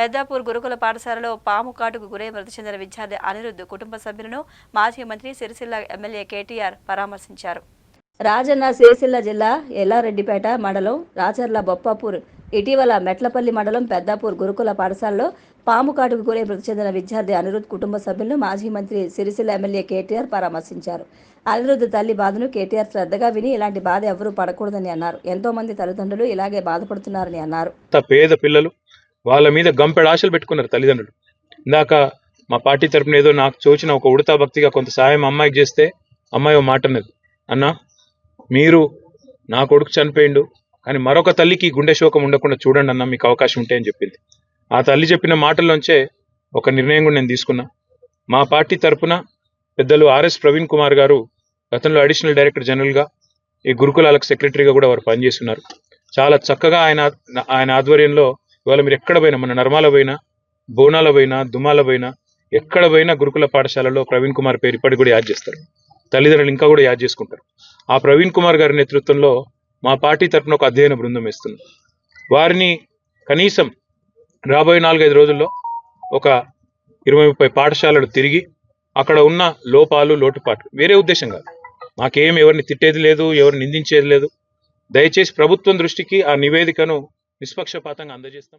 పెద్దాపూర్ గురుకుల పాఠశాలలో పాము కాటుకు గురై మృతి చెందిన విద్యార్థి అనిరుద్ధ్ కుటుంబ సభ్యులను మాజీ మంత్రి సిరిసిల్ల ఎమ్మెల్యే కేటీఆర్ పరామర్శించారు. రాజన్న సిరిసిల్ల జిల్లా ఎల్లారెడ్డిపేట మండలం రాచర్ల బొప్పాపూర్ ఇటీవల మెట్లపల్లి మండలం పెద్దాపూర్ గురుకుల పాఠశాలలో పాము కాటుకు గురై మృతి చెందిన విద్యార్థి అనిరుద్ధ్ కుటుంబ సభ్యులను మాజీ మంత్రి సిరిసిల్ల ఎమ్మెల్యే కేటీఆర్ పరామర్శించారు. అనిరుద్ధ్ తల్లి బాధను కేటీఆర్ శ్రద్ధగా విని ఇలాంటి బాధ ఎవరూ పడకూడదని అన్నారు. ఎంతో మంది తల్లిదండ్రులు ఇలాగే బాధపడుతున్నారని అన్నారు. పేద పిల్లలు వాళ్ళ మీద గంపెడ ఆశలు పెట్టుకున్నారు తల్లిదండ్రులు. ఇందాక మా పార్టీ తరపున ఏదో నాకు చోచిన ఒక ఉడతా భక్తిగా కొంత సాయం అమ్మాయికి చేస్తే అమ్మాయి ఓ మాట అన్నది. అన్న మీరు నా కొడుకు చనిపోయిండు కానీ మరొక తల్లికి గుండె శోకం ఉండకుండా చూడండి అన్న మీకు అవకాశం ఉంటే అని చెప్పింది. ఆ తల్లి చెప్పిన మాటల్లోంచే ఒక నిర్ణయం కూడా నేను తీసుకున్నా. మా పార్టీ తరపున పెద్దలు ఆర్ఎస్ ప్రవీణ్ కుమార్ గారు గతంలో అడిషనల్ డైరెక్టర్ జనరల్గా ఈ గురుకులాలకు సెక్రటరీగా కూడా వారు పనిచేస్తున్నారు. చాలా చక్కగా ఆయన ఆయన ఆధ్వర్యంలో ఇవాళ మీరు ఎక్కడ పోయినా మన నర్మాల పోయినా బోనాల పోయినా దుమాల పోయినా ఎక్కడ పోయినా గురుకుల పాఠశాలలో ప్రవీణ్ కుమార్ పేరు ఇప్పటికి కూడా యాద్ చేస్తారు. తల్లిదండ్రులు ఇంకా కూడా యాద్ చేసుకుంటారు. ఆ ప్రవీణ్ కుమార్ గారి నేతృత్వంలో మా పార్టీ తరఫున ఒక అధ్యయన బృందం వేస్తుంది వారిని కనీసం రాబోయే నాలుగైదు రోజుల్లో ఒక ఇరవై ముప్పై పాఠశాలలు తిరిగి అక్కడ ఉన్న లోపాలు లోటుపాట్లు వేరే ఉద్దేశం కాదు. మాకేం ఎవరిని తిట్టేది లేదు ఎవరిని నిందించేది లేదు. దయచేసి ప్రభుత్వం దృష్టికి ఆ నివేదికను నిష్పక్షపాతంగా అందజేస్తాం.